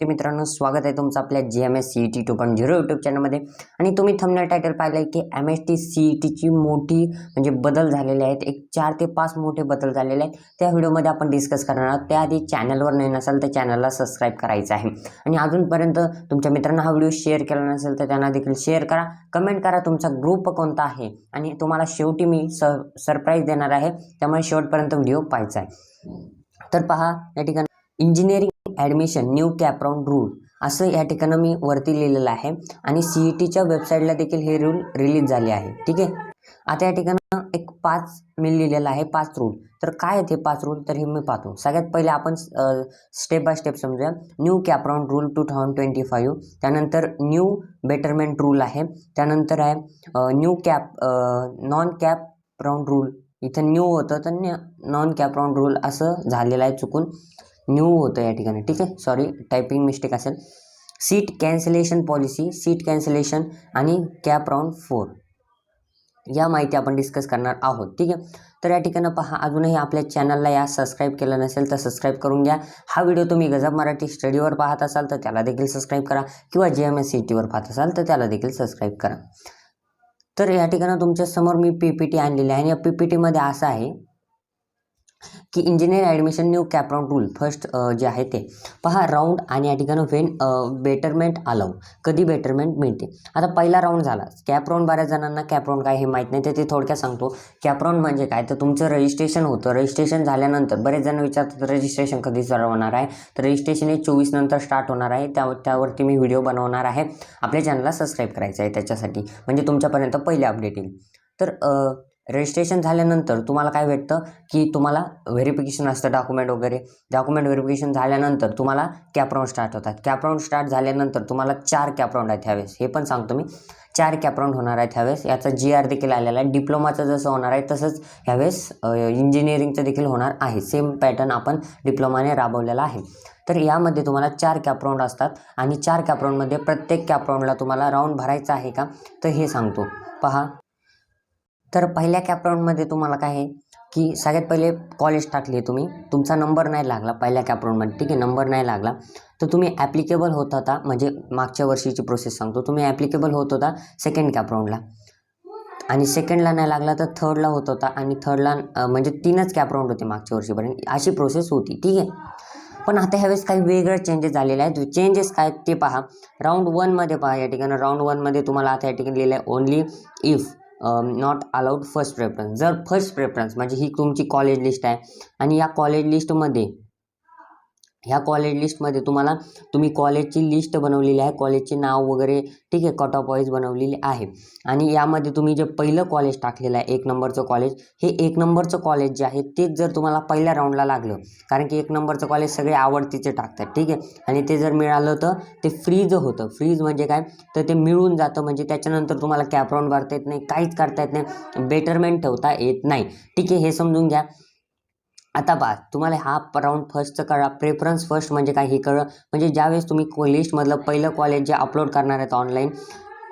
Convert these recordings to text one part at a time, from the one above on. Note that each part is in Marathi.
ते मित्रांनो स्वागत आहे तुमचं आपल्या G M S C E T two point zero YouTube चॅनलमध्ये आणि तुम्ही थंबनेल टायटल पाहिलं आहे की M S T C E टीची मोठी म्हणजे बदल झालेले आहेत. एक चार ते पाच मोठे बदल झालेले आहेत. त्या व्हिडिओमध्ये आपण डिस्कस करणार आहोत. त्याआधी चॅनलवर नाही नसाल तर चॅनलला सबस्क्राईब करायचं आहे. आणि अजूनपर्यंत तुमच्या मित्रांना हा व्हिडिओ शेअर केला नसेल तर त्यांना देखील शेअर करा. कमेंट करा तुमचा ग्रुप कोणता आहे. आणि तुम्हाला शेवटी मी स सरप्राईज देणार आहे. त्यामुळे शेवटपर्यंत व्हिडिओ पाहायचा आहे. तर पहा या ठिकाणी engineering admission new cap round rule असं या ठिकाणी मी वरती लिहिलेलं आहे. आणि सी ई टीच्या वेबसाईटला देखील हे रूल रिलीज झाले आहे. ठीक आहे? आता या ठिकाणी एक पाच मी लिहिलेलं आहे पाच रूल तर काय आहेत हे पाच रूल तर हे मी पाहतो. सगळ्यात पहिले आपण स्टेप बाय स्टेप समजूया. New cap round rule two thousand twenty five त्यानंतर न्यू बेटरमेंट रूल आहे. त्यानंतर आहे new cap non cap round rule इथं न्यू होतं तर नॉन कॅप राऊंड रूल असं झालेलं आहे चुकून. न्यू होतं या ठिकाणी. ठीक आहे? सॉरी टायपिंग मिस्टेक असेल. Seat cancellation policy seat cancellation आणि कॅप राऊंड फोर या माहिती आपण डिस्कस करणार आहोत. ठीक आहे? तर या ठिकाणी पहा अजूनही आपल्या चॅनलला या सबस्क्राईब केलं नसेल तर सबस्क्राईब करून घ्या. हा व्हिडिओ तुम्ही गजब मराठी स्टडीवर पाहत असाल तर त्याला देखील सबस्क्राईब करा किंवा जे एम एस सी टीवर पाहत असाल तर त्याला देखील सबस्क्राईब करा. तर या ठिकाणी तुमच्यासमोर मी पी पी टी आणलेली आहे आणि या पी पी टीमध्ये असं आहे की engineer admission new cap round rule first जे आहे ते. पहा राऊंड आणि या ठिकाणी वेन बेटरमेंट अलाउ कधी बेटरमेंट मिळते? आता पहिला राऊंड झाला. कॅप राऊंड बऱ्याच जणांना कॅप राऊंड काय हे माहीत नाही. तर ते थोडक्यात सांगतो. कॅप राऊंड म्हणजे काय? तर तुमचं रजिस्ट्रेशन होतं. रजिस्ट्रेशन झाल्यानंतर बरेच जण विचारतात रजिस्ट्रेशन कधी चालू होणार आहे? तर रजिस्ट्रेशन हे चोवीस नंतर स्टार्ट होणार आहे. त्या त्यावरती मी व्हिडिओ बनवणार आहे. आपल्या चॅनलला सबस्क्राईब करायचं आहे त्याच्यासाठी. म्हणजे तुमच्यापर्यंत पहिले अपडेट येईल. तर रजिस्ट्रेशन झाल्यानंतर तुम्हाला काय भेटतं? की तुम्हाला व्हेरिफिकेशन असतं डॉक्युमेंट वगैरे. डॉक्युमेंट व्हेरिफिकेशन झाल्यानंतर तुम्हाला कॅपराऊंड स्टार्ट होतात. कॅपराऊंड स्टार्ट झाल्यानंतर तुम्हाला चार कॅपराऊंड आहेत ह्यावेळेस. हे पण सांगतो मी. चार कॅपराऊंड होणार आहेत ह्यावेळेस. याचा जी आर देखील आलेला आहे. डिप्लोमाचं जसं होणार आहे तसंच ह्यावेळेस इंजिनिअरिंगचं देखील होणार आहे. सेम पॅटर्न आपण डिप्लोमाने राबवलेला आहे. तर यामध्ये तुम्हाला चार कॅपराऊंड असतात आणि चार कॅपराऊंडमध्ये प्रत्येक कॅपराऊंडला तुम्हाला राऊंड भरायचा आहे का? तर हे सांगतो. पहा. तर पहिल्या कॅपराऊंडमध्ये तुम्हाला काय आहे की सगळ्यात पहिले कॉलेज टाकली तुम्ही. तुमचा नंबर नाही लागला पहिल्या कॅपराऊंडमध्ये ठीक आहे? नंबर नाही लागला. तर तुम्ही ॲप्लिकेबल होत होता म्हणजे मागच्या वर्षीची प्रोसेस सांगतो. तुम्ही ॲप्लिकेबल होत होता सेकंड कॅपराऊंडला. आणि सेकंडला नाही लागला तर थर्डला होत होता आणि थर्डला म्हणजे तीनच कॅपराऊंड होते मागच्या वर्षीपर्यंत. अशी प्रोसेस होती ठीक आहे? पण आता ह्यावेळेस काही वेगळं चेंजेस झालेले आहेत. चेंजेस काय ते पहा. राऊंड वनमध्ये पहा या ठिकाणी. राऊंड वनमध्ये तुम्हाला आता या ठिकाणी लिहिलं आहे only if not allowed first preference जर फर्स्ट प्रेफरन्स म्हणजे ही तुमची कॉलेज लिस्ट आहे. आणि या कॉलेज लिस्टमध्ये ह्या कॉलेज लिस्टमध्ये तुम्हाला तुम्ही कॉलेजची लिस्ट बनवलेली आहे. कॉलेजचे नाव वगैरे ठीक आहे कट ऑफ वाईज बनवलेली आहे. आणि यामध्ये तुम्ही जे पहिलं कॉलेज टाकलेलं आहे एक नंबरचं कॉलेज हे एक नंबरचं कॉलेज जे आहे तेच जर तुम्हाला पहिल्या राऊंडला लागलं कारण की एक नंबरचं कॉलेज सगळे आवडतीचे टाकतात ठीक आहे. आणि ते जर मिळालं तर ते फ्रीज होतं. फ्रीज म्हणजे काय? तर ते मिळून जातं म्हणजे त्याच्यानंतर तुम्हाला कॅपराऊंड भरता येत नाही काहीच करता येत नाही बेटरमेंट ठेवता येत नाही. ठीक आहे हे समजून घ्या. आता बा तुम्हाला हा राऊंड फर्स्टचं कळा. प्रेफरन्स फर्स्ट म्हणजे काय हे कळलं? म्हणजे ज्यावेळेस तुम्ही लिस्टमधलं पहिलं कॉलेज जे अपलोड करणार आहेत ऑनलाईन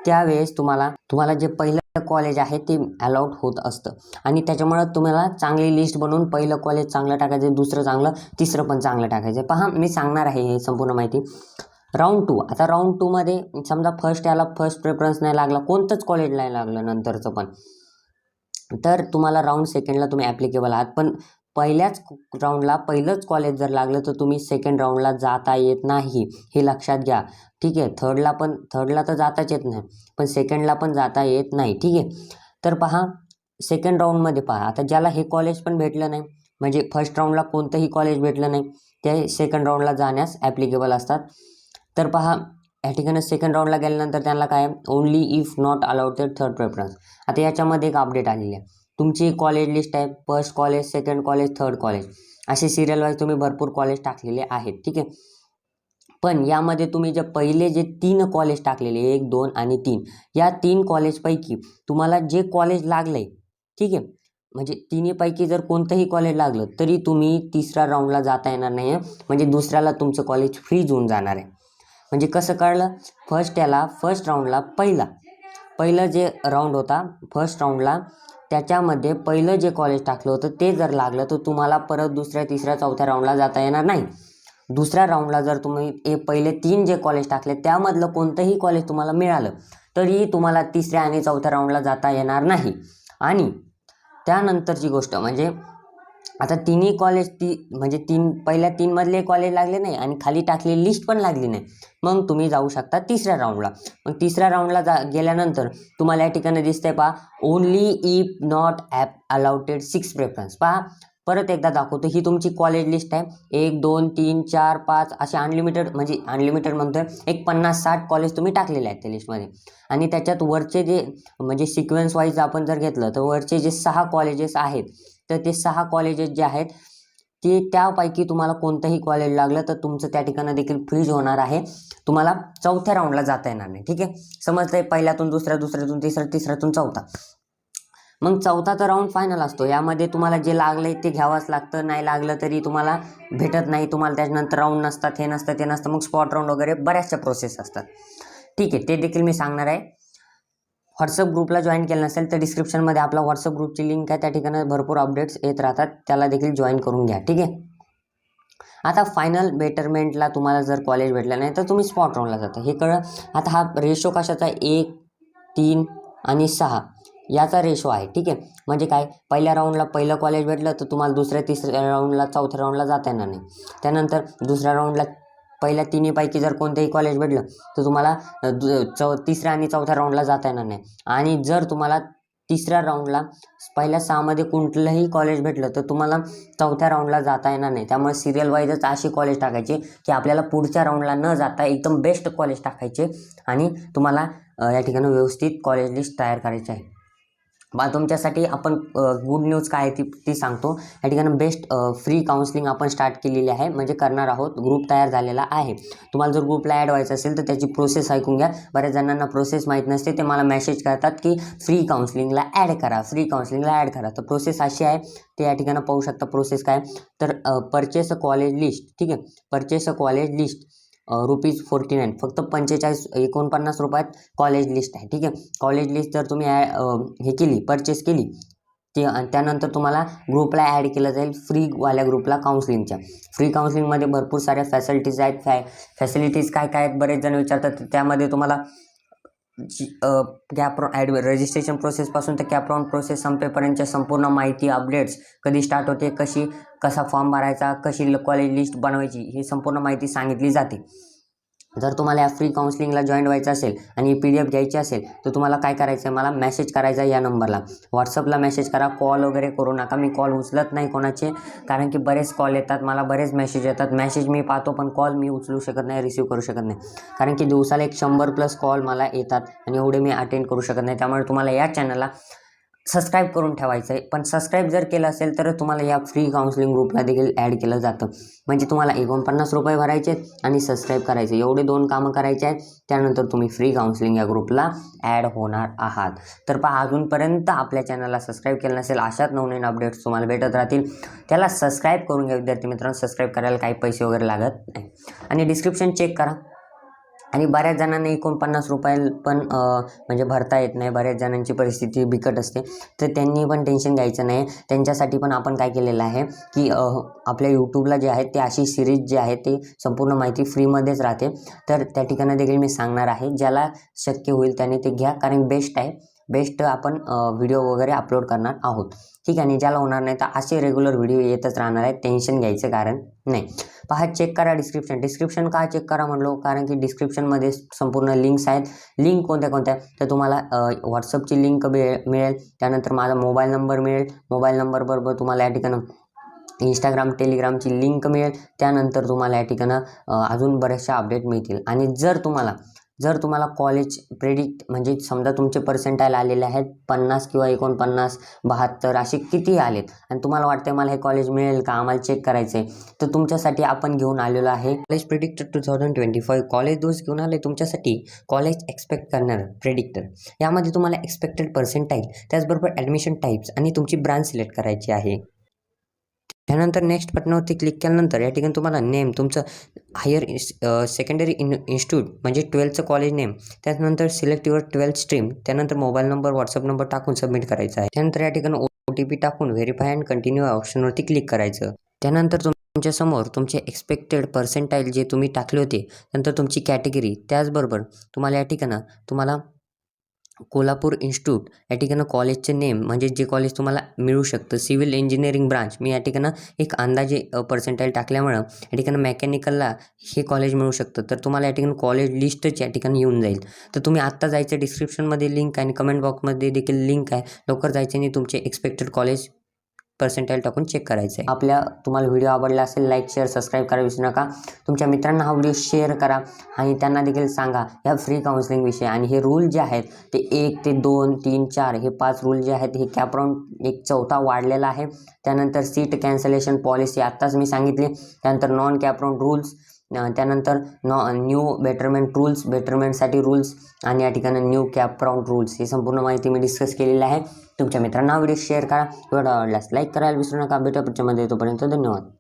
त्यावेळेस तुम्हाला तुम्हाला जे पहिलं कॉलेज आहे ते अलाउड होत असतं. आणि त्याच्यामुळं तुम्हाला चांगली लिस्ट बनवून पहिलं कॉलेज चांगलं टाकायचं दुसरं चांगलं तिसरं पण चांगलं टाकायचं. पहा मी सांगणार आहे हे संपूर्ण माहिती. राऊंड टू आता राऊंड टूमध्ये समजा फर्स्ट याला फर्स्ट प्रेफरन्स नाही लागला कोणतंच कॉलेज नाही लागलं नंतरचं पण. तर तुम्हाला राऊंड सेकंडला तुम्ही ॲप्लिकेबल आहात. पण पहिल्याच राऊंडला पहिलंच कॉलेज जर लागलं तर तुम्ही सेकंड राऊंडला जाता येत नाही हे लक्षात घ्या. ठीक आहे थर्डला पण थर्डला तर जाताच येत नाही पण सेकंडला पण जाता येत नाही. ठीक आहे तर पहा सेकंड राऊंडमध्ये पहा. आता ज्याला हे कॉलेज पण भेटलं नाही म्हणजे फर्स्ट राऊंडला कोणतंही कॉलेज भेटलं नाही ते सेकंड राऊंडला जाण्यास ॲप्लिकेबल असतात. तर पहा या ठिकाणी सेकंड राऊंडला गेल्यानंतर त्यांना काय ओनली इफ नॉट अलाउड तर थर्ड प्रेफरन्स आता याच्यामध्ये एक अपडेट आलेली आहे. तुमची कॉलेज लिस्ट आहे first college second college third college असे सिरियल वाईज तुम्ही भरपूर कॉलेज टाकलेले आहेत ठीक आहे? पण यामध्ये तुम्ही जे पहिले जे तीन कॉलेज टाकलेले एक दोन आणि तीन या तीन कॉलेजपैकी तुम्हाला जे कॉलेज लागलं आहे ठीक आहे? म्हणजे तिन्हीपैकी जर कोणतंही कॉलेज लागलं तरी तुम्ही तिसऱ्या राऊंडला जाता येणार नाही आहे म्हणजे दुसऱ्याला तुमचं कॉलेज फ्रीज होऊन जाणार आहे. म्हणजे कसं कळलं? फर्स्ट याला फर्स्ट राऊंडला पहिला. पहिलं जे राऊंड होता फर्स्ट राऊंडला त्याच्यामध्ये पहिलं जे कॉलेज टाकलं होतं ते जर लागलं तर तुम्हाला परत दुसऱ्या तिसऱ्या चौथ्या राऊंडला जाता येणार नाही. दुसऱ्या राऊंडला जर तुम्ही ए पहिले तीन जे कॉलेज टाकले त्यामधलं कोणतंही कॉलेज तुम्हाला मिळालं तरीही तुम्हाला तिसऱ्या आणि चौथ्या राऊंडला जाता येणार नाही. आणि त्यानंतरची गोष्ट म्हणजे आता तिन्ही कॉलेज ती म्हणजे तीन पहिल्या तीनमधले कॉलेज लागले नाही आणि खाली टाकलेली लिस्ट पण लागली नाही. मग तुम्ही जाऊ शकता तिसऱ्या राऊंडला मग तिसऱ्या राऊंडला जा गेल्यानंतर तुम्हाला या ठिकाणी दिसतंय पहा only if not up allotted six preference पहा परत एकदा दाखवतो ही तुमची कॉलेज लिस्ट आहे. एक दोन तीन चार पाच असे अनलिमिटेड म्हणजे अनलिमिटेड म्हणतोय एक पन्नास साठ कॉलेज तुम्ही टाकलेले आहेत त्या लिस्टमध्ये आणि त्याच्यात वरचे जे म्हणजे सिक्वेन्स वाईज आपण जर घेतलं तर वरचे जे सहा कॉलेजेस आहेत तर ते सहा कॉलेजेस जे आहेत ते त्यापैकी तुम्हाला कोणतंही कॉलेज लागलं तर तुमचं त्या ठिकाणी देखील फ्रीज होणार आहे. तुम्हाला चौथ्या राऊंडला जाता येणार नाही ठीक आहे? समजतंय? पहिल्यातून दुसऱ्या दुसऱ्यातून तिसऱ्या तिसऱ्यातून चौथा. मग चौथाचा राऊंड फायनल असतो. यामध्ये तुम्हाला जे लागलं ते घ्यावंच लागतं. नाही लागलं तरी तुम्हाला भेटत नाही. तुम्हाला त्याच्यानंतर राऊंड नसतात हे नसतं ते नसतं मग स्पॉट राऊंड वगैरे बऱ्याचशा प्रोसेस असतात. ठीक आहे? ते देखील मी सांगणार आहे. व्हॉट्सअप ग्रुपला जॉईन केलं नसेल तर डिस्क्रिप्शनमध्ये आपला व्हॉट्सअप ग्रुपची लिंक आहे. त्या ठिकाणी भरपूर अपडेट्स येत राहतात. त्याला देखील जॉईन करून घ्या. ठीक आहे? आता फायनल बेटरमेंटला तुम्हाला जर कॉलेज भेटलं नाही तर तुम्ही स्पॉट राऊंडला जाता. हे कळ आता हा रेशो कशाचा एक तीन आणि सहा. याचा रेशो आहे. ठीक आहे? म्हणजे काय? पहिल्या राऊंडला पहिलं कॉलेज भेटलं तर तुम्हाला दुसऱ्या तिसऱ्या राऊंडला चौथ्या राऊंडला जाता येणार नाही. त्यानंतर दुसऱ्या राऊंडला पहिल्या तिन्हीपैकी जर कोणतंही कॉलेज भेटलं तर तुम्हाला दु- चौ तिसऱ्या आणि चौथ्या राऊंडला जाता येणार नाही. आणि जर तुम्हाला तिसऱ्या राऊंडला पहिल्या सहामध्ये कुठलंही कॉलेज भेटलं तर तुम्हाला चौथ्या राऊंडला जाता येणार नाही. त्यामुळे सिरियल वाईजच अशी कॉलेज टाकायचे की आपल्याला पुढच्या राऊंडला न जाता एकदम बेस्ट कॉलेज टाकायचे आणि तुम्हाला या ठिकाणी व्यवस्थित कॉलेज लिस्ट तयार करायची आहे. बा तुमच्यासाठी आपण गुड न्यूज काय आहे ती ती सांगतो. या ठिकाणी बेस्ट फ्री काउन्सिलिंग आपण स्टार्ट केलेली आहे. म्हणजे करणार आहोत. ग्रुप तयार झालेला आहे. तुम्हाला जर ग्रुपला ॲड व्हायचं असेल तर त्याची प्रोसेस ऐकून घ्या. बऱ्याच जणांना प्रोसेस माहीत नसते ते मला मेसेज करतात की फ्री काउन्सिलिंगला ॲड करा फ्री काउन्सिलिंगला ॲड करा. तर प्रोसेस अशी आहे. ते या ठिकाणी पाहू शकता प्रोसेस काय. तर परचेस अ कॉलेज लिस्ट ठीक आहे. Purchase a college list rupees forty nine फक्त पंचेचाळीस एकोणपन्नास रुपयात कॉलेज लिस्ट आहे ठीक आहे? कॉलेज लिस्ट जर तुम्ही ॲ हे केली परचेस केली ते आणि त्यानंतर तुम्हाला ग्रुपला ॲड केलं जाईल फ्रीवाल्या ग्रुपला काउन्सिलिंगच्या फ्री काउन्सिलिंगमध्ये भरपूर साऱ्या फॅसिलिटीज आहेत फॅ फॅसिलिटीज काय काय आहेत बरेच जण विचारतात त्यामध्ये तुम्हाला कॅप ॲड रजिस्ट्रेशन प्रोसेसपासून तर कॅप्रॉन प्रोसेस संपेपर्यंतच्या संपूर्ण माहिती अपडेट्स कधी स्टार्ट होते कशी कसा फॉर्म भरायचा कशी कॉलेज लिस्ट बनवायची ही संपूर्ण माहिती सांगितली जाते. जर तुम्हाला या फ्री काउन्सिलिंगला जॉईन व्हायचं असेल आणि पी डी एफ घ्यायची असेल तर तुम्हाला काय करायचं आहे मला मेसेज करायचा आहे या नंबरला व्हॉट्सअपला मेसेज करा. कॉल वगैरे करू नका. मी कॉल उचलत नाही कोणाचे कारण की बरेच कॉल येतात. मला बरेच मेसेज येतात. मेसेज मी पाहतो पण कॉल मी उचलू शकत नाही रिसीव करू शकत नाही. कारण की दिवसाला एक शंभर प्लस कॉल मला येतात आणि एवढे मी अटेंड करू शकत नाही. त्यामुळे तुम्हाला या चॅनलला सबस्क्राईब करून ठेवायचं आहे. पण सबस्क्राईब जर केलं असेल तर तुम्हाला या फ्री काउन्सिलिंग ग्रुपला देखील ॲड केलं जातं. म्हणजे तुम्हाला एकोणपन्नास रुपये भरायचे आहेत आणि सबस्क्राईब करायचे एवढे दोन कामं करायचे आहेत. त्यानंतर तुम्ही फ्री काउन्सिलिंग या ग्रुपला ॲड होणार आहात. तर पहा अजूनपर्यंत आपल्या चॅनलला सबस्क्राईब केलं नसेल अशाच नवनवीन अपडेट्स तुम्हाला भेटत राहतील. त्याला सबस्क्राईब करून घ्या विद्यार्थी मित्रांनो. सबस्क्राईब करायला काही पैसे वगैरे लागत नाही. आणि डिस्क्रिप्शन चेक करा. आणि बऱ्याच जणांना एकोणपन्नास रुपये पण म्हणजे भरता येत नाही. बऱ्याच जणांची परिस्थिती बिकट असते. तर त्यांनी पण टेन्शन घ्यायचं नाही. त्यांच्यासाठी पण आपण काय केलेलं आहे की आपल्या यूट्यूबला जे आहे ते अशी सिरीज जी आहे ते संपूर्ण माहिती फ्रीमध्येच राहते. तर त्या ठिकाणी देखील मी सांगणार आहे. ज्याला शक्य होईल त्याने ते घ्या. कारण बेस्ट आहे. बेस्ट आपण व्हिडिओ वगैरे अपलोड करणार आहोत. ठीक आहे आणि ज्याला होणार नाही. तर असे रेग्युलर व्हिडिओ येतच राहणार आहेत. टेन्शन घ्यायचं कारण नाही. पहा चेक करा डिस्क्रिप्शन डिस्क्रिप्शन का चेक करा म्हणलो कारण की डिस्क्रिप्शनमध्ये संपूर्ण लिंक्स आहेत. लिंक कोणत्या कोणत्या? तर तुम्हाला व्हॉट्सअपची लिंक मिळेल मिळेल. त्यानंतर माझा मोबाईल नंबर मिळेल. मोबाईल नंबरबरोबर तुम्हाला या ठिकाणं इंस्टाग्राम टेलिग्रामची लिंक मिळेल. त्यानंतर तुम्हाला या ठिकाणं अजून बऱ्याचशा अपडेट मिळतील. आणि जर तुम्हाला जर तुम्हाला कॉलेज प्रेडिक्ट म्हणजे समजा तुमचे पर्सेंटाईल आलेले आहेत पन्नास किंवा एकोणपन्नास बहात्तर असे किती आलेत? आणि तुम्हाला वाटतं मला हे कॉलेज मिळेल का? आम्हाला चेक करायचं आहे तर तुमच्यासाठी आपण घेऊन आलेलो आहे college predictor two thousand twenty five college दोष घेऊन आले तुमच्यासाठी कॉलेज एक्सपेक्ट करणार प्रेडिक्टर यामध्ये तुम्हाला एक्सपेक्टेड पर्सेंटाईल त्याचबरोबर ॲडमिशन टाईप्स आणि तुमची ब्रांच सिलेक्ट करायची आहे. त्यानंतर नेक्स्ट बटनावरती क्लिक केल्यानंतर या ठिकाणी तुम्हाला नेम तुमचं हायर सेकंडरी इन इन्स्टिट्यूट म्हणजे ट्वेल्थचं कॉलेज नेम त्यानंतर सिलेक्ट युअर ट्वेल्थ स्ट्रीम त्यानंतर मोबाईल नंबर व्हॉट्सअप नंबर टाकून सबमिट करायचा आहे. त्यानंतर या ठिकाणी ओ टी पी टाकून व्हेरीफाय अँड कंटिन्यू ऑप्शनवरती क्लिक करायचं. त्यानंतर तुमच्यासमोर तुमचे एक्सपेक्टेड पर्सेंटाईल जे तुम्ही टाकले होते नंतर तुमची कॅटेगरी त्याचबरोबर तुम्हाला या ठिकाणं तुम्हाला कोल्हापूर इन्स्टिट्यूट या ठिकाणं कॉलेजचे नेम म्हणजे जे कॉलेज तुम्हाला मिळू शकतं. Civil engineering branch. मी या ठिकाणं एक अंदाजे पर्सेंटाईल टाकल्यामुळं या ठिकाणं मेकॅनिकलला हे कॉलेज मिळू शकतं. तर तुम्हाला या ठिकाणी कॉलेज लिस्टच या ठिकाणी येऊन जाईल. तर तुम्ही आत्ता जायचं डिस्क्रिप्शनमध्ये लिंक आहे आणि कमेंट बॉक्समध्ये देखील लिंक आहे. लवकर जायचं आणि तुमचे एक्सपेक्टेड कॉलेज पर्सेंटाईल टाकून चेक करायचं आहे आपल्या तुम्हाला व्हिडिओ आवडला असेल लाईक शेअर सबस्क्राईब करा विसरू नका. तुमच्या मित्रांना हा व्हिडिओ शेअर करा आणि त्यांना देखील सांगा या फ्री काउन्सिलिंगविषयी आणि हे रूल जे आहेत ते एक ते दोन तीन चार हे पाच रूल जे आहेत हे कॅपराऊंड एक चौथा वाढलेला आहे. त्यानंतर सीट कॅन्सलेशन पॉलिसी आत्ताच मी सांगितली. त्यानंतर नॉन कॅपराऊंड रूल्स त्यानंतर नॉ न्यू बेटरमेंट रूल्स बेटरमेंटसाठी रूल्स आणि या ठिकाणी न्यू कॅप राऊंड रूल्स ही संपूर्ण माहिती मी डिस्कस केलेली आहे. तुमच्या मित्रांना व्हिडिओ शेअर करा. व्हिडिओ आवडल्यास लाईक करायला विसरू नका. भेटू पुढच्या मध्ये. तोपर्यंत धन्यवाद.